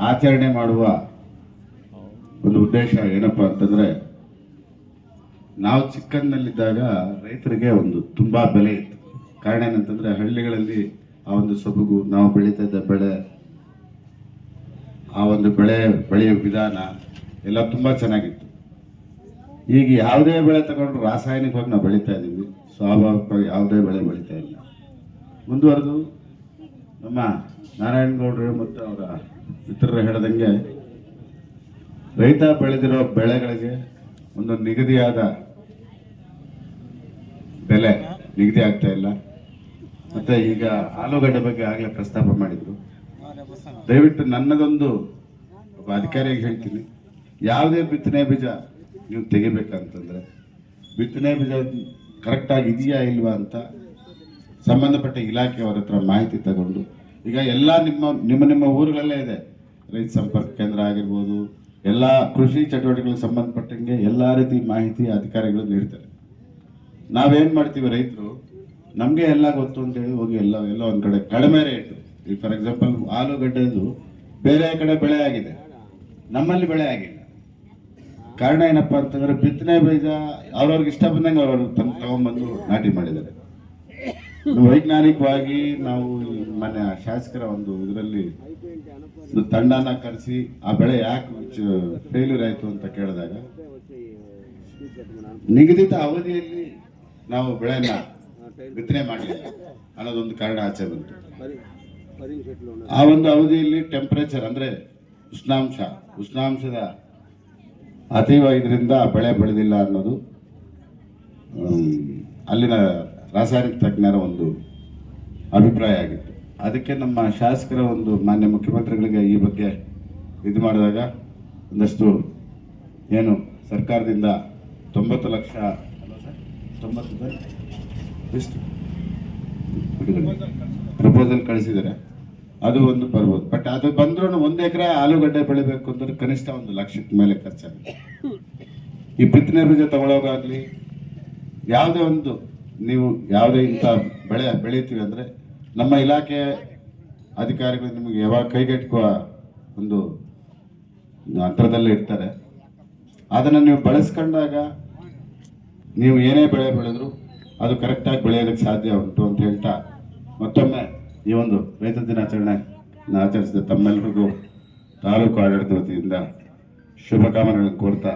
ಆಚರಣೆ ಮಾಡುವ ಒಂದು ಉದ್ದೇಶ ಏನಪ್ಪ ಅಂತಂದ್ರೆ, ನಾವು ಚಿಕ್ಕಂದಿನಲ್ಲಿದ್ದಾಗ ರೈತರಿಗೆ ಒಂದು ತುಂಬಾ ಬೆಲೆ ಇತ್ತು. ಕಾರಣ ಏನಂತಂದ್ರೆ ಹಳ್ಳಿಗಳಲ್ಲಿ ಆ ಒಂದು ಸೊಬಗು, ನಾವು ಬೆಳೀತಾ ಇದ್ದ ಬೆಳೆ, ಆ ಒಂದು ಬೆಳೆ ಬೆಳೆಯುವ ವಿಧಾನ ಎಲ್ಲ ತುಂಬಾ ಚೆನ್ನಾಗಿತ್ತು. ಈಗ ಯಾವುದೇ ಬೆಳೆ ತಗೊಂಡ್ರು ರಾಸಾಯನಿಕವಾಗಿ ನಾವು ಬೆಳೀತಾ ಇದ್ದೀವಿ. ಸ್ವಾಭಾವಿಕವಾಗಿ ಯಾವುದೇ ಬೆಳೆ ಬೆಳೀತಾ ಇಲ್ಲ. ಮುಂದುವರೆದು ನಮ್ಮ ನಾರಾಯಣಗೌಡರು ಮತ್ತು ಅವರ ಮಿತ್ರರು ಹೇಳದಂಗೆ, ರೈತ ಬೆಳೆದಿರೋ ಬೆಳೆಗಳಿಗೆ ಒಂದು ನಿಗದಿಯಾದ ಬೆಲೆ ನಿಗದಿ ಆಗ್ತಾ ಇಲ್ಲ. ಮತ್ತೆ ಈಗ ಆಲೂಗಡ್ಡೆ ಬಗ್ಗೆ ಆಗಲೇ ಪ್ರಸ್ತಾಪ ಮಾಡಿದ್ರು. ದಯವಿಟ್ಟು ನನ್ನದೊಂದು ಒಬ್ಬ ಅಧಿಕಾರಿಯಾಗಿ ಹೇಳ್ತೀನಿ. ಯಾವುದೇ ಬಿತ್ತನೆ ಬೀಜ ನೀವು ತೆಗಿಬೇಕಂತಂದ್ರೆ, ಬಿತ್ತನೆ ಬೀಜ ಕರೆಕ್ಟಾಗಿ ಇದೆಯಾ ಇಲ್ವಾ ಅಂತ ಸಂಬಂಧಪಟ್ಟ ಇಲಾಖೆಯವರ ಹತ್ರ ಮಾಹಿತಿ ತಗೊಂಡು, ಈಗ ಎಲ್ಲ ನಿಮ್ಮ ನಿಮ್ಮ ನಿಮ್ಮ ಊರುಗಳಲ್ಲೇ ಇದೆ. ರೈತ ಸಂಪರ್ಕ ಕೇಂದ್ರ ಆಗಿರ್ಬೋದು, ಎಲ್ಲ ಕೃಷಿ ಚಟುವಟಿಕೆಗಳಿಗೆ ಸಂಬಂಧಪಟ್ಟಂಗೆ ಎಲ್ಲ ರೀತಿ ಮಾಹಿತಿ ಅಧಿಕಾರಿಗಳು ನೀಡ್ತಾರೆ. ನಾವೇನು ಮಾಡ್ತೀವಿ ರೈತರು, ನಮಗೆ ಎಲ್ಲ ಗೊತ್ತು ಅಂತೇಳಿ ಹೋಗಿ ಎಲ್ಲ ಎಲ್ಲ ಒಂದು ಕಡೆ ಕಡಿಮೆ ರೇಟು ಈಗ ಫಾರ್ ಎಕ್ಸಾಂಪಲ್ ಆಲೂಗಡ್ಡೆದು ಬೇರೆ ಕಡೆ ಬೆಳೆ ಆಗಿದೆ. ನಮ್ಮಲ್ಲಿ ಬೆಳೆ ಆಗಿಲ್ಲ. ಕಾರಣ ಏನಪ್ಪಾ ಅಂತಂದ್ರೆ ಬಿತ್ತನೆ ಬೀಜ ಅವ್ರವ್ರಿಗೆ ಇಷ್ಟ ಬಂದಂಗೆ ಅವ್ರವ್ರು ತಂದು ತಗೊಂಡ್ಬಂದು ನಾಟಿ ಮಾಡಿದ್ದಾರೆ. ವೈಜ್ಞಾನಿಕವಾಗಿ ನಾವು ಮನೆ ಶಾಸಕರ ಒಂದು ಇದರಲ್ಲಿ ತಂಡನ ಕರೆಸಿ ಆ ಬೆಳೆ ಯಾಕೆ ಫೇಲ್ಯೂರ್ ಆಯ್ತು ಅಂತ ಕೇಳಿದಾಗ, ನಿಗದಿತ ಅವಧಿಯಲ್ಲಿ ನಾವು ಬೆಳೆನ ಬಿತ್ತನೆ ಮಾಡಲಿಲ್ಲ ಅನ್ನೋದೊಂದು ಕಾರಣ ಆಚೆ ಬಂತು. ಆ ಒಂದು ಅವಧಿಯಲ್ಲಿ ಟೆಂಪರೇಚರ್ ಅಂದ್ರೆ ಉಷ್ಣಾಂಶ, ಉಷ್ಣಾಂಶದ ಅತೀವ ಇದರಿಂದ ಬೆಳೆ ಬೆಳೆದಿಲ್ಲ ಅನ್ನೋದು ಅಲ್ಲಿನ ರಾಸಾಯನಿಕ ತಜ್ಞರ ಒಂದು ಅಭಿಪ್ರಾಯ ಆಗಿತ್ತು. ಅದಕ್ಕೆ ನಮ್ಮ ಶಾಸಕರ ಒಂದು ಮಾನ್ಯ ಮುಖ್ಯಮಂತ್ರಿಗಳಿಗೆ ಈ ಬಗ್ಗೆ ಇದು ಮಾಡಿದಾಗ ಒಂದಷ್ಟು ಏನು ಸರ್ಕಾರದಿಂದ ತೊಂಬತ್ತು ಲಕ್ಷ? ತೊಂಬತ್ತು ಪ್ರಪೋಸಲ್ ಕಳಿಸಿದ್ದಾರೆ. ಅದು ಒಂದು ಬರ್ಬೋದು ಬಟ್ ಅದು ಬಂದ್ರೂ ಒಂದು ಎಕರೆ ಆಲೂಗಡ್ಡೆ ಬೆಳಿಬೇಕು ಅಂದ್ರೆ ಕನಿಷ್ಠ ಒಂದು ಲಕ್ಷದ ಮೇಲೆ ಖರ್ಚಾಗುತ್ತೆ. ಈ ಬಿತ್ತನೆ ಬೀಜ ತಗೊಳ್ಳೋಗಾಗ್ಲಿ ಯಾವುದೇ ಒಂದು ನೀವು ಯಾವುದೇ ಇಂಥ ಬೆಳೆ ಬೆಳೀತೀವಿ ಅಂದರೆ ನಮ್ಮ ಇಲಾಖೆ ಅಧಿಕಾರಿಗಳು ನಿಮಗೆ ಯಾವಾಗ ಕೈಗೆಟುಕುವ ಒಂದು ಅಂತರದಲ್ಲಿ ಇರ್ತಾರೆ. ಅದನ್ನು ನೀವು ಬಳಸ್ಕೊಂಡಾಗ ನೀವು ಏನೇ ಬೆಳೆ ಬೆಳೆದ್ರು ಅದು ಕರೆಕ್ಟಾಗಿ ಬೆಳೆಯೋದಕ್ಕೆ ಸಾಧ್ಯ ಉಂಟು ಅಂತ ಹೇಳ್ತಾ ಮತ್ತೊಮ್ಮೆ ಈ ಒಂದು ರೈತ ದಿನಾಚರಣೆ ಆಚರಿಸಿದ ತಮ್ಮೆಲ್ಲರಿಗೂ ತಾಲೂಕು ಆಡಳಿತ ವತಿಯಿಂದ ಶುಭಕಾಮನೆಗಳನ್ನು ಕೋರ್ತಾ